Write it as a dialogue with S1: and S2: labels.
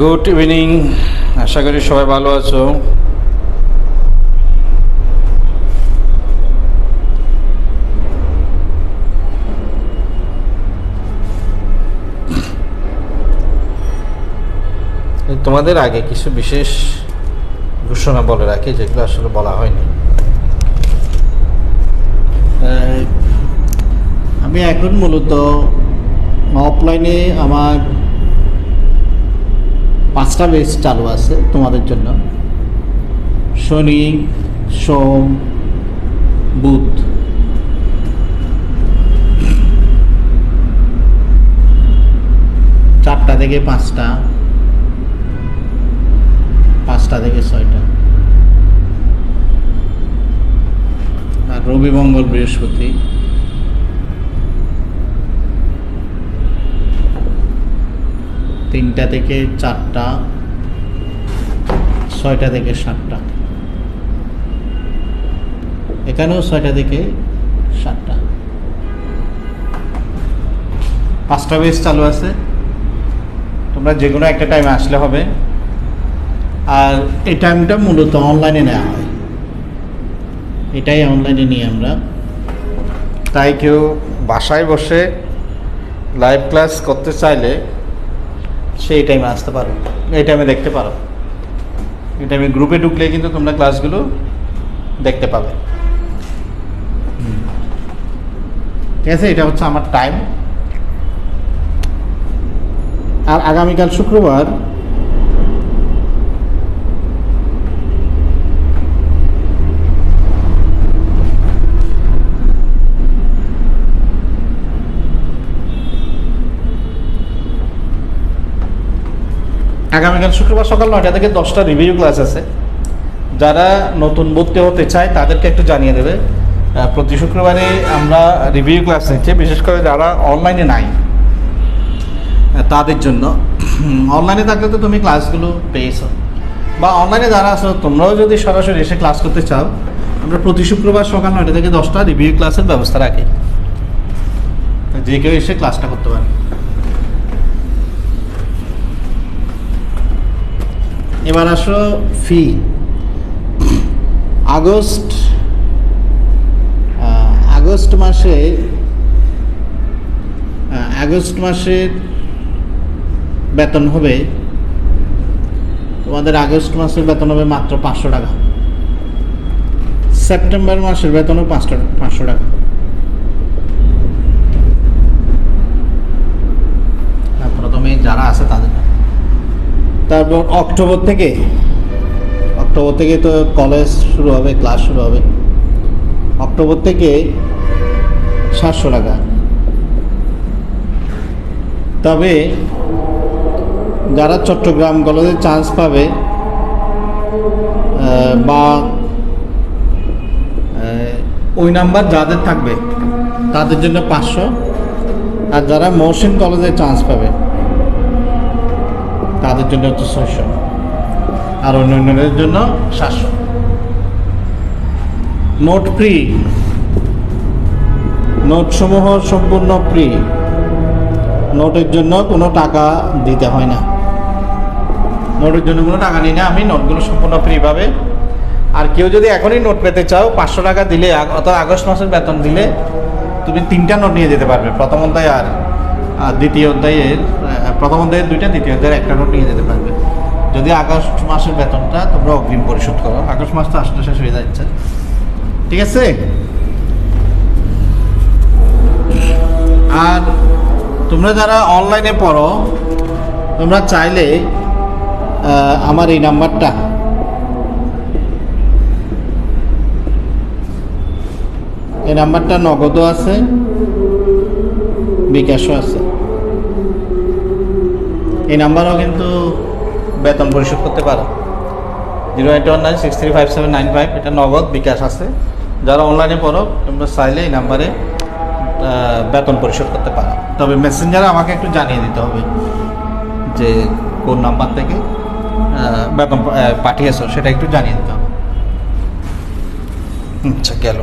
S1: Good evening আশা করি সবাই ভালো আছো। তোমাদের আগে কিছু বিশেষ ঘোষণা বলে রাখি, যেগুলো আসলে বলা হয়নি।
S2: আমি এখন মূলত অফলাইনে আমার পাঁচটা বেস চালু আছে তোমাদের জন্য। শনি, সোম, বুধ। চারটা থেকে পাঁচটা। পাঁচটা থেকে ছয়টা। আর রবি মঙ্গল বৃহস্পতি। তিনটা থেকে চারটা, ছয়টা থেকে সাতটা। এখানেও ছয়টা থেকে সাতটা। পাঁচটা বেস চালু আছে। তোমরা যে কোনো একটা টাইমে আসলে হবে। আর এই টাইমটা মূলত অনলাইনে নেওয়া হয়। এটাই অনলাইনে নিই আমরা
S1: তাই কেউ বাসায় বসে লাইভ ক্লাস করতে চাইলে
S2: সেই টাইমে আসতে পারো।
S1: এই টাইমে দেখতে পারো। এই টাইমে গ্রুপে ঢুকলে কিন্তু তোমরা ক্লাসগুলো দেখতে পাবে।
S2: ঠিক আছে, এটা হচ্ছে আমার টাইম আর আগামীকাল শুক্রবার
S1: আগামীকাল শুক্রবার সকাল নয়টা থেকে দশটা রিভিউ ক্লাস আছে। যারা নতুন ভর্তি হতে চায়, তাদেরকে একটু জানিয়ে দেবে। প্রতি শুক্রবারে আমরা রিভিউ ক্লাস নিচ্ছি, বিশেষ করে যারা অনলাইনে নাই তাদের জন্য। অনলাইনে থাকলে তো তুমি ক্লাসগুলো পেয়েছ। বা অনলাইনে যারা আছো, তোমরাও যদি সরাসরি এসে ক্লাস করতে চাও, আমরা প্রতি শুক্রবার সকাল নয়টা থেকে দশটা রিভিউ ক্লাসের ব্যবস্থা রাখি। যে কেউ এসে ক্লাসটা করতে পারে।
S2: এবার আসো ফি। আগস্ট আগস্ট মাসে আগস্ট মাসের বেতন হবে। তোমাদের আগস্ট মাসের বেতন হবে মাত্র পাঁচশো টাকা। সেপ্টেম্বর মাসের বেতনও পাঁচশো পাঁচশো টাকা। প্রথমে যারা আছে তাদের তারপর অক্টোবর থেকে অক্টোবর থেকে তো কলেজ শুরু হবে ক্লাস শুরু হবে। অক্টোবর থেকে সাতশো টাকা। তবে যারা চট্টগ্রাম কলেজে চান্স পাবে বা ওই নাম্বার যাদের থাকবে, তাদের জন্য পাঁচশো। আর যারা মহসিন কলেজে চান্স পাবে তাদের জন্য হচ্ছে ছয়শো। আর অন্যান্যদের জন্য সাতশো। নোট ফ্রি নোট সমূহ সম্পূর্ণ ফ্রি নোটের জন্য কোনো টাকা দিতে হয় না।
S1: নোটের জন্য কোনো টাকা নিই না। আমি নোটগুলো সম্পূর্ণ ফ্রি পাবে আর কেউ যদি এখনই নোট পেতে চাও, পাঁচশো টাকা দিলে অর্থাৎ আগস্ট মাসের বেতন দিলে, তুমি তিনটা নোট নিয়ে যেতে পারবে। প্রথম অধ্যায় আর দ্বিতীয় অধ্যায়ের প্রথম অধ্যায়ের দুইটা, দ্বিতীয় অধ্যায়ের একটা নোট নিয়ে যেতে পারবে। যদি আগস্ট মাসের বেতনটা তোমরা অগ্রিম পরিশোধ করো। আগস্ট মাস তো আসলে শেষ হয়ে যাচ্ছে
S2: ঠিক আছে? আর তোমরা যারা অনলাইনে পড়ো, তোমরা চাইলে আমার এই নাম্বারটা এই নাম্বারটা নগদও আছে, বিকাশও আছে। এই নাম্বারও কিন্তু
S1: বেতন পরিশোধ করতে পারো। Zero eight one nine six three five seven nine five, এটা নগদ, বিকাশ আছে। যারা অনলাইনে পড়ো, তোমরা চাইলে এই নাম্বারে বেতন পরিশোধ করতে পারো। তবে মেসেঞ্জারে আমাকে একটু জানিয়ে দিতে হবে যে কোন নাম্বার থেকে বেতন পাঠিয়েছো, সেটা একটু জানিয়ে দিতে হবে। আচ্ছা গেল।